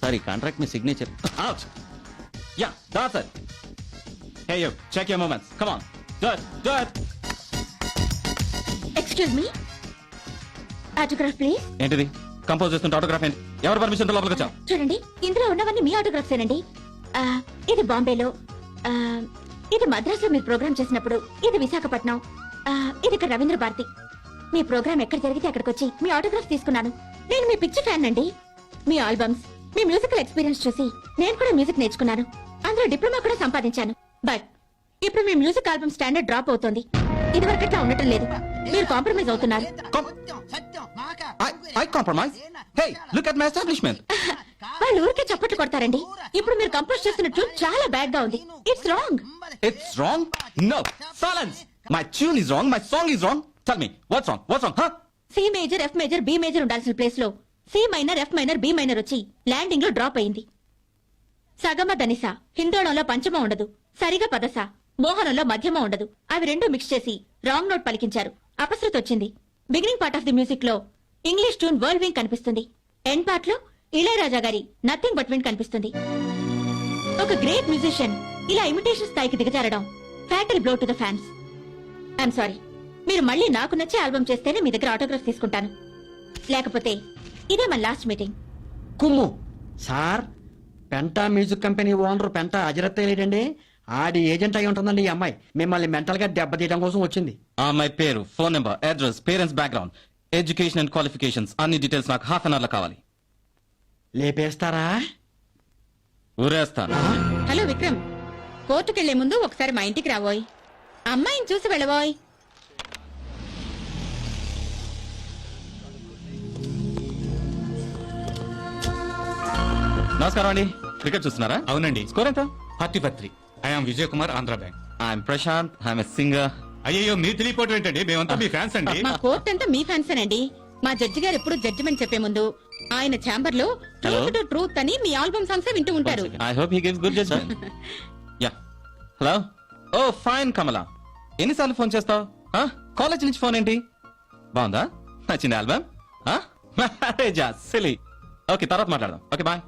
Sir ఈ contract మీ signature యా దా sir hey you check your moments come on do it do it excuse me autograph please ఏంటిది? Compose చేస్తుంటే autograph ఏంటి? ఎవరు పర్మిషన్ లోపలికి వచ్చావు? చూడండి ఇందులో ఉన్నవన్నీ మీ ఆటోగ్రాఫ్స్ ఏనండి. ఇది బాంబేలో. ఇది మద్రాసులో మీరు ప్రోగ్రామ్ చేసినప్పుడు ఇది విశాఖపట్నం. ఇది ఇక్కడ రవీంద్ర భారతి. మీ ప్రోగ్రామ్ ఎక్కడ జరిగితే అక్కడికి వచ్చి మీ ఆటోగ్రాఫ్ తీసుకున్నాను. నేను మీ పిక్చర్ ఫ్యాన్ అండి. మీ ఆల్బమ్స్ మీ మ్యూజికల్ ఎక్స్పీరియన్స్ చూసి నేను కూడా మ్యూజిక్ నేర్చుకున్నాను. అందులో డిప్లొమా కూడా సంపాదించాను. బట్ ఇప్పుడు మీ మ్యూజిక్ ఆల్బమ్ స్టాండర్డ్ డ్రాప్ అవుతోంది. ఇది వరకట్లా ఉండటం లేదు. మీరు కాంప్రమైజ్ అవుతున్నారు. I I compromise hey look at my establishment వాళ్ళు ఊరికే చప్పట్లు కొడతారండి. ఇప్పుడు మీరు కంపోజ్ చేస్తున్న ట్యూన్ చాలా బ్యాడ్గా ఉంది. It's wrong it's wrong no silence my tune is wrong my song is wrong tell me what's wrong what's wrong హ C major F major B major ఉండాల్సిన ప్లేస్లో C minor F minor B minor వచ్చి ల్యాండింగ్లో drop అయింది. సగమ ధనిస హిందోళంలో పంచమ ఉండదు. సరిగా పదస మోహనంలో మధ్యమ ఉండదు. అవి రెండు మిక్స్ చేసి రాంగ్ నోట్ పలికించారు. అపశృతి వచ్చింది. బిగినింగ్ పార్ట్ ఆఫ్ ది మ్యూజిక్లో ఇంగ్లీష్ ట్యూన్ వరల్డ్ వింగ్ కనిపిస్తుంది. ఎండ్ పార్ట్లో ఇళయరాజా గారి నథింగ్ బట్ వింగ్ కనిపిస్తుంది. ఒక గ్రేట్ మ్యూజిషియన్ ఇలా ఇమిటేషన్ స్థాయికి దిగజారడం fatal blow to the fans I'm sorry మీరు మళ్ళీ నాకు నచ్చే ఆల్బమ్ చేస్తేనే మీ దగ్గర ఆటోగ్రాఫ్ తీసుకుంటాను. లేకపోతే ఇదే మన last meeting కుమ్ము. Sir Penta music company owner Penta అజరత్తే లేడండి ఆడి ఏజెంట్ అయి ఉంటుందండి ఈ అమ్మాయి. మిమ్మల్ని మెంటల్గా దెబ్బతీయడం కోసం వచ్చింది. ఆ మై పేరు phone number address parents background education and qualifications అన్ని డీటెయిల్స్ నాకు హాఫ్ అన్ అవర్లో కావాలి. లేపేస్తారా? ఊరేస్తాను. హలో విక్రమ్ కోర్టుకెళ్ళే ముందు ఒకసారి మా ఇంటికి రాబోయ్. అమ్మాయిని చూసి వెళ్ళబోయ్. నమస్కారం అండి. క్రికెట్ చూస్తున్నారా? అవునండి. స్కోర్ ఎంత? Forty for three. I'm Vijay Kumar Andhra bank I'm Prashanth I'm singer అయ్యో మీరు తెలియపోవటం ఏంటండి? మేమంతా మీ ఫ్యాన్స్ అండి. మా కోర్ట్ అంతా మీ ఫ్యాన్సేనండి మా జడ్జి గారు ఎప్పుడు జడ్జిమెంట్ చెప్పే ముందు ఆయన ఛాంబర్లో? ట్రూత్ టు ట్రూత్ అని మీ ఆల్బమ్ సాంగ్స్ వింటూ ఉంటారు. I hope he gives good judgement ya hello oh fine Kamala ఎన్నిసార్లు ఫోన్ చేస్తావు? కాలేజ్ నుంచి ఫోన్ ఏంటి? బాగుందా? నచ్చింది ఆల్బమ్ మ్యారేజా సిలీ ఓకే తర్వాత మాట్లాడదాం. Okay bye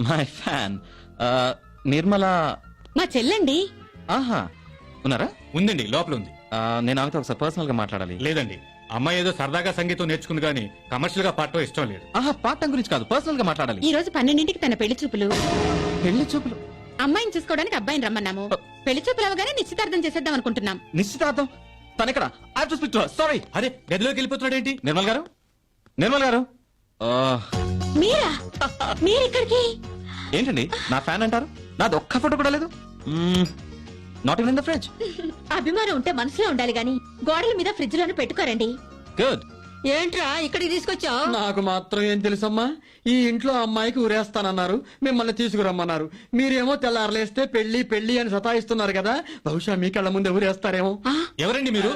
my fan. Nirmala. మా చెల్లండి. ఆహా ఉన్నారా? ఉందండి లోపల ఉంది ఆ, నేను ఆమెతో ఒకసారి పర్సనల్గా మాట్లాడాలి. లేదండి అమ్మాయి ఏదో సరదాగా సంగీతం నేర్చుకుంది కానీ కమర్షియల్గా పాడటం ఇష్టం లేదు. ఆహా పాఠం గురించి కాదు పర్సనల్గా మాట్లాడాలి. ఈ రోజు పన్నెండింటికి తన పెళ్ళి చూపులు. పెళ్ళి చూపులు? అమ్మాయిని చూసుకోవడానికి అబ్బాయిని రమ్మన్నాము. పెళ్ళి చూపులు అవగానే నిశ్చితార్థం చేసేద్దాం అనుకుంటున్నాం. నిశ్చితార్థం? తన ఇక్కడ I to speak to sorry అరే గదిలోకి వెళ్ళిపోతున్నాడు ఏంటి నిర్మల్ గారు? నిర్మల్ గారు? ఆ, మీరా? మీరిక్కడికి? ఏంటండి? నా ఫ్యాన్ అంటారు? నాది ఒక్క ఫోటో కూడా లేదు. Not even in the fridge అభిమానం ఉంటే మనసులో ఉండాలి గాని గోడల మీద ఫ్రిడ్జ్లోనే పెట్టుకోరండి. గుడ్ ఏంట్రా ఇక్కడికి తీసుకొచ్చావు? నాకు మాత్రం ఏం తెలుసమ్మా? ఈ ఇంట్లో అమ్మాయికి ఊరేస్తానన్నారు మిమ్మల్ని తీసుకురమ్మన్నారు. మీరేమో తెల్లారలేస్తే పెళ్ళి పెళ్ళి అని సతాయిస్తున్నారు కదా బహుశా మీ కళ్ళ ముందే ఊరేస్తారేమో. ఎవరండి మీరు?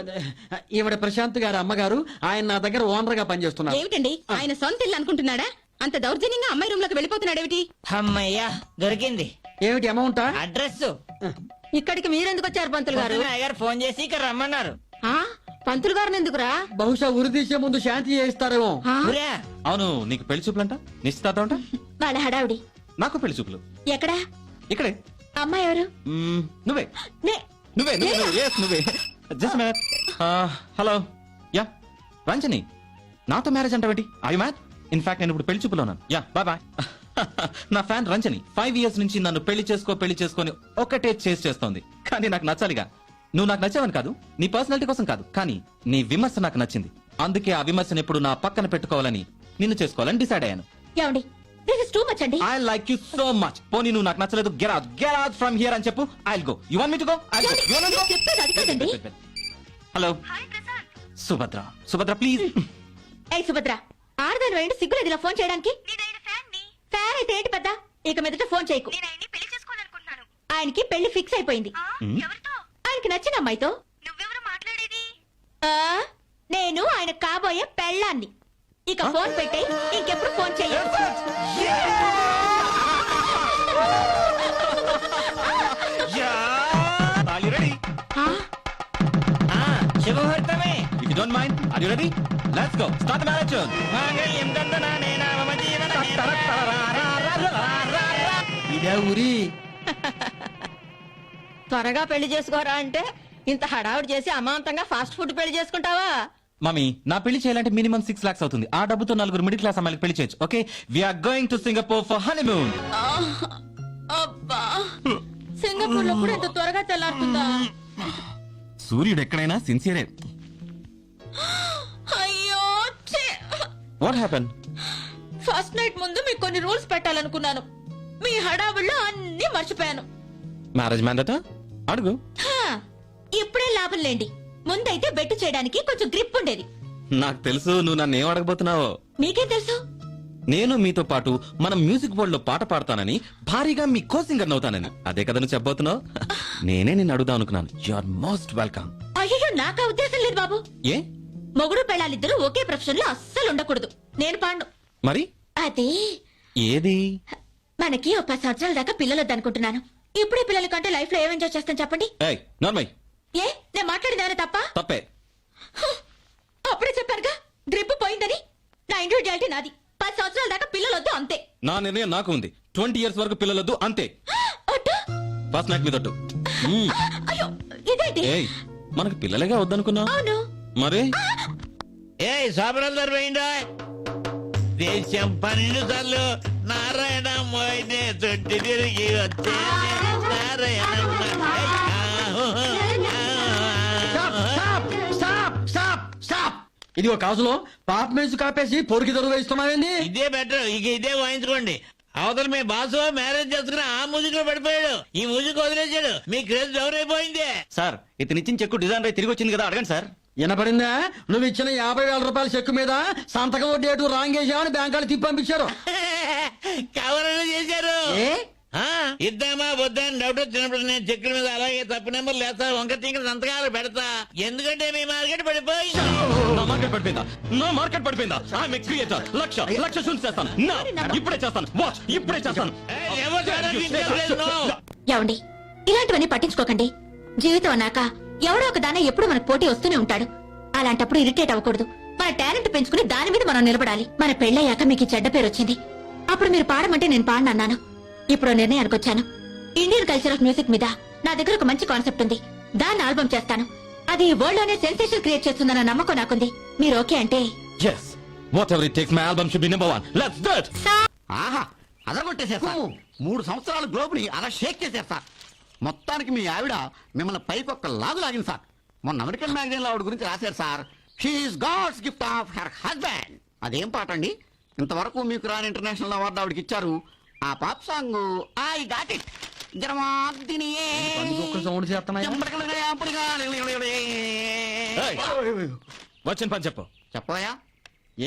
ఈవిడ ప్రశాంత్ గారి అమ్మగారు ఆయన నా దగ్గర ఓనర్గా పనిచేస్తున్నారు. ఏమిటండి? ఆయన సొంత ఇల్లు అనుకుంటున్నాడా? అంత దౌర్జన్యంగా అమ్మాయి రూమ్లోకి వెళ్ళిపోతున్నాడేమిటి? అమ్మయ్యా దొరికింది. ఏమిటి అమౌంటా? అడ్రస్ ఇక్కడికి మీరెందుకు వచ్చారు పంతులు గారు? గారు ఫోన్ చేసి ఇక్కడ రమ్మన్నారు. ఆ? పంతులు గారిని ఎందుకురా? బహుశా ఉరి తీసే ముందు శాంతి చేయిస్తారేమో? ఊరా అవును నీకు పెళ్ళి చూపులంట? నిశ్చితార్థం అంట? వాళ్ళ హడావుడి. నాకు పెళ్ళి చూపులు. ఎక్కడా? ఇక్కడే. అమ్మాయి ఎవరు? మ్మ్, నువ్వే. నే నువ్వే నువ్వే నువ్వే yes, నువ్వే. Just mat hello. Yeah Ranjani. నాతో మ్యారేజ్ అంటావేంటి? ఐ మ్యాట్ ఇన్ఫాక్ట్ నేను ఇప్పుడు పెళ్ళి చూపులో ఉన్నాను. యా బాయ్ బాయ్ నా ఫ్యాన్ రంజని ఫైవ్ ఇయర్స్ నుంచి నన్ను పెళ్ళి చేసుకో పెళ్ళి చేసుకొని ఒకటే చేసి చేస్తోంది. కానీ నాకు నచ్చాలిగా. నువ్వు నాకు నచ్చావని కాదు నీ పర్సనాలిటీ కోసం కాదు కానీ నీ విమర్శ నాకు నచ్చింది. అందుకే ఆ విమర్శను ఎప్పుడు నా పక్కన పెట్టుకోవాలని నిన్ను చేసుకోవాలని డిసైడ్ అయ్యాను. ఏమండి? దిస్ ఇస్ టూ మచ్ అండి. I like you so much పోనీ నువ్వు నాకు నచ్చలేదు get out get out from here అని చెప్పు I go you want me to go I go you want నేను చెప్పేది అది కాదండి. హలో సుభద్ర సుభద్ర ప్లీజ్ ఏ సుభద్ర ఆడదాని వేయండి సిగ్గులేదు ఇలా ఫోన్ చేయడానికి. ఫ్యాన్ అయితే ఏంటి పెద్ద? ఇక మీదట ఫోన్ చేయకు. ఆయనకి పెళ్ళి ఫిక్స్ అయిపోయింది. ఆయనకి నచ్చిన అమ్మాయితో. ఆ, నేను ఆయన కాబోయే పెళ్ళాన్ని. ఇక ఫోన్ పెట్టే ఇంకెప్పుడు phone you ready. Let's go start మాంగళ్యం మమ జీవన ఇదే ఊరి. త్వరగా పెళ్ళి చేసుకోరా అంటే ఇంత హడావుడి చేసి అమాంతంగా ఫాస్ట్ ఫుడ్ పెళ్ళి చేసుకుంటావా? మమ్మీ నా పెళ్ళి చేయాలంటే మినిమం సిక్స్ లాక్స్ అవుతుంది. ఆ డబ్బుతో నలుగురు మిడిల్ క్లాస్ అమ్మాయిలకు పెళ్ళి చేయొచ్చు. Okay we're going to Singapore for honeymoon అబ్బా. సింగపూర్లో కూడా ఇంత త్వరగా తెల్లారుతుందా? సూర్యుడు ఎక్కడైనా సిన్సియరే! వాట్ హ్యాపెన్ ఫస్ట్ నైట్ ముందు మీకు కొన్ని రూల్స్ పెట్టాలనుకున్నాను. మీ హడావుల్లో అన్ని మర్చిపోయాను. మ్యారేజ్ మ్యాన్ దట అడుగు. హా, ఇప్పుడే లాభం లేండి. ముందైతే బెట్టు చేయడానికి కొంచెం గ్రిప్ ఉండేది. నాకు తెలుసు నువ్వు నన్ను ఏం అడగబోతున్నావో? మీకేం తెలుసు? నేను మీతో పాటు మన మ్యూజిక్ వరల్డ్లో పాట పాడతానని భారీగా మీ కో సింగర్ అవుతానని అదే కదా నువ్వు చెప్పబోతున్నావు? నేనే నిన్ను అడుగుదాం అనుకున్నాను. యు ఆర్ మోస్ట్ వెల్కమ్ అయ్యో నాకా ఉద్దేశం లేదు బాబు. ఏ? మొగుడు పెళ్ళాలిద్దరూ ఒకే ప్రొఫెషన్లో అస్సలు ఉండకూడదు. నేను పాండు. మరి? అది. ఏది? మనకి ఒక పది సంవత్సరాల దాకా పిల్లలు వద్దనుకుంటున్నాను ఇప్పుడే పిల్లల కంటే లైఫ్లో ఏం ఎంజాయ్ చేస్తాను చెప్పండి? నార్మల్ ఏ? నేను మాట్లాడింది ఏమైనా తప్ప. తప్పే అప్పుడే చెప్పానుగా గ్రిప్ పోయిందని. నా ఇండివిజువాలిటీ నాది. పది సంవత్సరాల దాకా పిల్లలు వద్దు అంతే. నా నిర్ణయం నాకు ఉంది. ట్వంటీ ఇయర్స్ వరకు పిల్లలొద్దు అంతే. ఫస్ట్ మీదొట్టు. అయ్యో ఇదేంటి? ఏయ్ మనకు పిల్లలేగా వద్దనుకున్నా అవును. మరి? ఏ సోపరందరు పోయిందా దేశం పన్నెండు సార్లు నారాయణ మోయినే చుట్టి తిరిగి వచ్చే Narayana stop stop stop stop ఇది ఒక కాజులో పాప మ్యూజిక్ ఆపేసి పొరికి దొరుగు వేస్తున్నావేంది ఇదే బెటర్ ఇక ఇదే వాయించుకోండి. అవతల మీ బాసు మ్యారేజ్ చేసుకుని ఆ మ్యూజిక్లో పడిపోయాడు. ఈ మ్యూజిక్ వదిలేశాడు. మీ క్రేజ్ డౌన్ అయిపోయింది. సార్ ఇతను ఇచ్చిన చెక్కు డిజైన్ రై తిరిగి వచ్చింది కదా అడగండి సార్. వినపడిందా? నువ్వు ఇచ్చిన యాభై వేల రూపాయల చెక్కు మీద సంతకం డేటు రాంగ్ వేసామని బ్యాంక్ వాళ్ళు తిప్పి పంపించారు. కవరలు చేశారు. ఇద్దామా వద్దా అని డౌట్ వచ్చినప్పుడు నేను చెక్కుల మీద అలాగే తప్పు నెంబర్ లేస్తా వంక తింక సంతకాలు పెడతా. ఎందుకంటే మీ మార్కెట్ పడిపోయింది. నా మార్కెట్ పడిపోయిందా? నా మార్కెట్ పడిపోయిందా? ఐఎమ్ ఏ క్రియేటర్ లక్ష లక్ష షూట్ చేస్తాను. నా ఇప్పుడే చేస్తాను. వాచ్ ఇప్పుడే చేస్తాను. ఏమండి ఇలాంటివన్నీ పట్టించుకోకండి. జీవితం అన్నాక ఎవడో ఒక దానే ఎప్పుడు మనకు పోటీ వస్తూనే ఉంటాడు. అలాంటప్పుడు ఇరిటేట్ అవ్వకూడదు. మన టాలెంట్ పెంచుకుని దాని మీద మనం నిలబడాలి. మన పెళ్ళయ్యాక మీకు ఈ చెడ్డ పేరు వచ్చింది. అప్పుడు మీరు పాడమంటే నేను పాడనన్నాను ఇప్పుడు నిర్ణయానికి వచ్చాను. ఇండియన్ కల్చర్ ఆఫ్ మ్యూజిక్ మీద నా దగ్గర ఒక మంచి కాన్సెప్ట్ ఉంది. దాన్ని ఆల్బమ్ చేస్తాను. అది వరల్డ్లోనే సెన్సేషన్ క్రియేట్ చేస్తుందన్న నమ్మకం నాకుంది. మీరు ఓకే అంటే? Whatever it takes my album should be number one let's do it ఆహా మూడు సంవత్సరాల గ్లోబ్ని అలా షేక్ సార్ మొత్తానికి మీ ఆవిడ మిమ్మల్ని పైకి ఒక్క లాగు లాగింది సార్. మొన్న అమెరికన్ మ్యాగజైన్లో ఆవిడ గురించి రాశారు sir. She's God's gift of her husband అదేం పాట అండి? ఇంతవరకు మీకు రాని ఇంటర్నేషనల్ అవార్డు ఆవిడకి ఇచ్చారు. ఆ pop song I got it వచ్చిన పని చెప్పు. చెప్పయా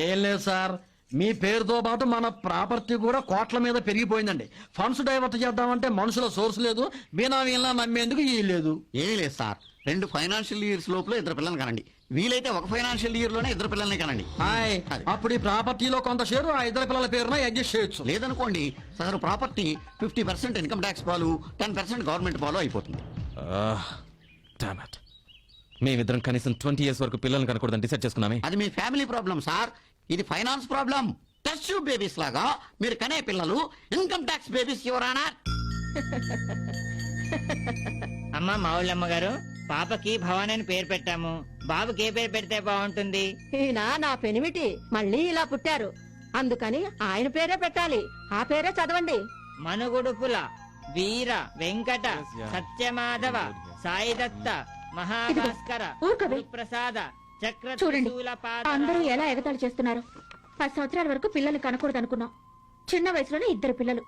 ఏం లేదు సార్. మీ పేరుతో పాటు మన ప్రాపర్టీ కూడా కోట్ల మీద పెరిగిపోయిందండి. ఫండ్స్ డైవర్ట్ చేద్దామంటే మనుషుల సోర్స్ లేదు. బీనామీలా నమ్మేందుకు ఈ లేదు. ఏమీ లేదు సార్. రెండు ఫైనాన్షియల్ ఇయర్స్ లోపల ఇద్దరు పిల్లల్ని కనండి. వీలైతే ఒక ఫైనాన్షియల్ ఇయర్లోనే ఇద్దరు పిల్లల్ని కనండి. హాయ్. అది. అప్పుడు ఈ ప్రాపర్టీలో కొంత షేరు ఆ ఇద్దరు పిల్లల పేరున అడ్జస్ట్ చేయొచ్చు. లేదనుకోండి సదరు property fifty percent income tax పాలు టెన్ పర్సెంట్ గవర్నమెంట్ పాలు అయిపోతుంది. మేమిద్దరం కనీసం ట్వంటీ ఇయర్స్ వరకు పిల్లల్ని కనకూడదని డిసైడ్ చేసుకున్నామే. అది మీ ఫ్యామిలీ ప్రాబ్లం సార్. ఇది finance problem. Test tube babies లాగా మీరు కనే పిల్లలు ఇన్కమ్ ట్యాక్స్ బేబీస్ ఎవరానా? అమ్మ మావుళ్ళమ్మ గారు పాపకి భవాని అని పేరు పెట్టాము. బాబుకి ఏ పేరు పెడితే బాగుంటుంది? ఈయన నా పెనిమిటి మళ్ళీ ఇలా పుట్టారు. అందుకని ఆయన పేరే పెట్టాలి. ఆ పేరే చదవండి. మనుగుడుపుల వీర వెంకట సత్యమాధవ సాయిదత్త మహాభాస్కర ఊరుకోవే. ప్రసాద చూడండి అందరూ ఎలా ఎగతాళి చేస్తున్నారు? పది సంవత్సరాల వరకు పిల్లల్ని కనకూడదు అనుకున్నాం చిన్న వయసులోనే ఇద్దరు పిల్లలు.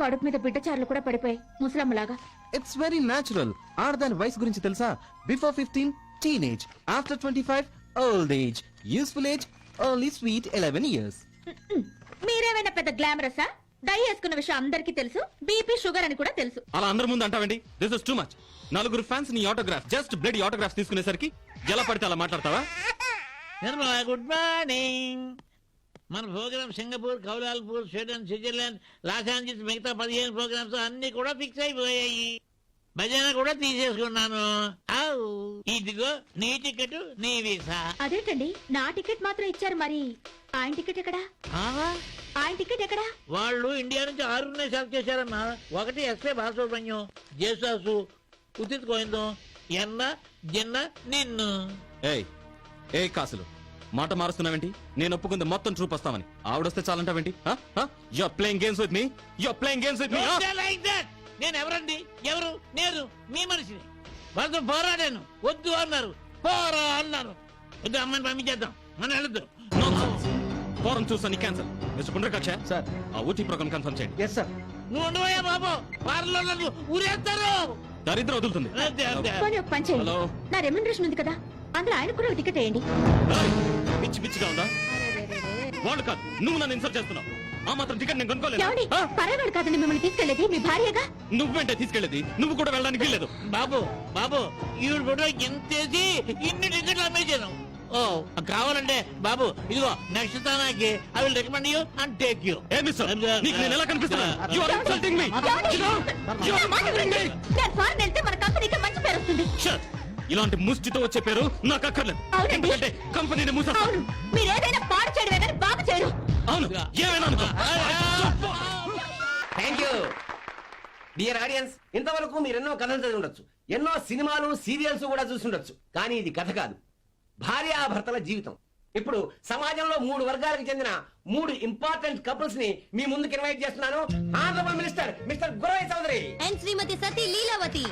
కడుపు మీద బిడ్డచారులు కూడా పడిపోయాయి ముసలమ్మలాగా. ఇట్స్ వెరీ న్యాచురల్ ఆడదాని వయసు గురించి తెలుసా? Before fifteen teenage after twenty five old age useful age only sweet eleven years మీరేమైనా పెద్ద గ్లామరసా డై వేసుకున్న విషయం అందరికీ తెలుసు బీపీ షుగర్ అని కూడా తెలుసు. అలా అందరి ముందు అంటావండి దిస్ ఇస్ టూ మచ్ నలుగురు ఫ్యాన్స్ నీ ఆటోగ్రాఫ్ జస్ట్ బ్లడ్ ఆటోగ్రాఫ్ తీసుకునేసరికి ఎలా పడితే అలా మాట్లాడతావా? నిర్మలా గుడ్ మార్నింగ్ మన program Singapore Kuala Lumpur Sweden Switzerland Los Angeles మిగతా పదిహేను ప్రోగ్రామ్స్ అన్ని కూడా ఫిక్స్ అయిపోయాయి. భజన కూడా తీసేసుకున్నాను. ఆవ్. ఇదిగో నీ టికెట్ నీ వీసా. అదేంటండి? నా టికెట్ మాత్రం ఇచ్చారు మరి. ఆయన టికెట్ ఎక్కడా? ఆవా. ఆయన టికెట్ ఎక్కడా? వాళ్ళు ఇండియా నుంచి ఆరుగురినే సెలెక్ట్ చేశారమ్మా. ఒకటి ఎస్ఏ బాలసుబ్రహ్మణ్యం జేసాసు ఉచిత్ గోవిందం ఎన్న జిన్న నిన్ను. ఏయ్ ఏ కాసులు. మాట మారుస్తున్నావేంటి? నేను ఒప్పుకుంది మొత్తం ట్రూప్ వస్తామని. ఆవిడొస్తే చాలంటావేంటి? You playing games with me you playing games with me like that. నేను ఎవరండి ఎవరు? నేను. మీ మనిషిని. వాళ్ళతో పోరాడాను. వద్దు అన్నారు. పోరా అన్నారు. వద్దు అమ్మాయిని పంపించేద్దాం. మనం వెళ్ళొద్దు ఫోరం చూసాను క్యాన్సల్ మిస్టర్ పుండ్రకాక్ష? సార్. ఆ ఊటీ ప్రోగ్రామ్ కన్ఫర్మ్ చేయండి. ఎస్ సార్ నువ్వు ఉండవయ్యా బాబు. పార్లో నన్ను ఊరేస్తారు. దరిద్రం వదులుతుంది. పోనీ ఒక పని చేయండి. హలో. నా రెమ్యునరేషన్ ఉంది కదా అందులో ఆయన కూడా ఒక టికెట్ వేయండి. ఏయ్, పిచ్చి పిచ్చిగా ఉందా? వాళ్ళు కాదు నువ్వు నన్ను ఇన్సల్ట్ చేస్తున్నావు. ఆ మాత్రం టికెట్ నేను ఏమండి? కొనుక్కోలేదు ఆ? పర్వాలేదు కాదండి మిమ్మల్ని తీసుకెళ్ళేది మీ భార్యగా? నువ్వేంటే తీసుకెళ్ళేది? నువ్వు కూడా వెళ్ళడానికి బాబు బాబు ఈవిడ ఫోటో ఎంతేసి ఇన్ని టికెట్లు అమ్మేశాను? ఓ కావాలంటే బాబు ఇదిగో next తానాకి I will recommend you and take you a నీకు నేను ఎలా కనిపిస్తున్నా యు ఆర్ ఇన్సల్టింగ్ మీ ఏమండి? నా మాట వినండి. నేను ఫారెన్ వెళ్తే మన కంపెనీకి మంచి పేరు వస్తుంది. ఇలాంటి ముష్టితో వచ్చే పేరు నాకు అక్కర్లేదు. ఎందుకంటే కంపెనీని మూసేస్తా. అవును. మీరు ఏదైనా పాడు చేయడమే కానీ అవును. ఏమైనా అనుకో. థ్యాంక్ యూ డియర్ ఆడియన్స్ ఇంతవరకు మీరు ఎన్నో కథలు చదివి ఉండొచ్చు ఎన్నో సినిమాలు సీరియల్స్ కూడా చూసి ఉండొచ్చు కానీ ఇది కథ కాదు. భార్యాభర్తల జీవితం. ఇప్పుడు సమాజంలో మూడు వర్గాలకు చెందిన మూడు ఇంపార్టెంట్ కపుల్స్ని మీ ముందుకు ఇన్వైట్ చేస్తున్నాను. Honourable minister mister Guravai Chowdary. And Shrimati Sati Leelavathi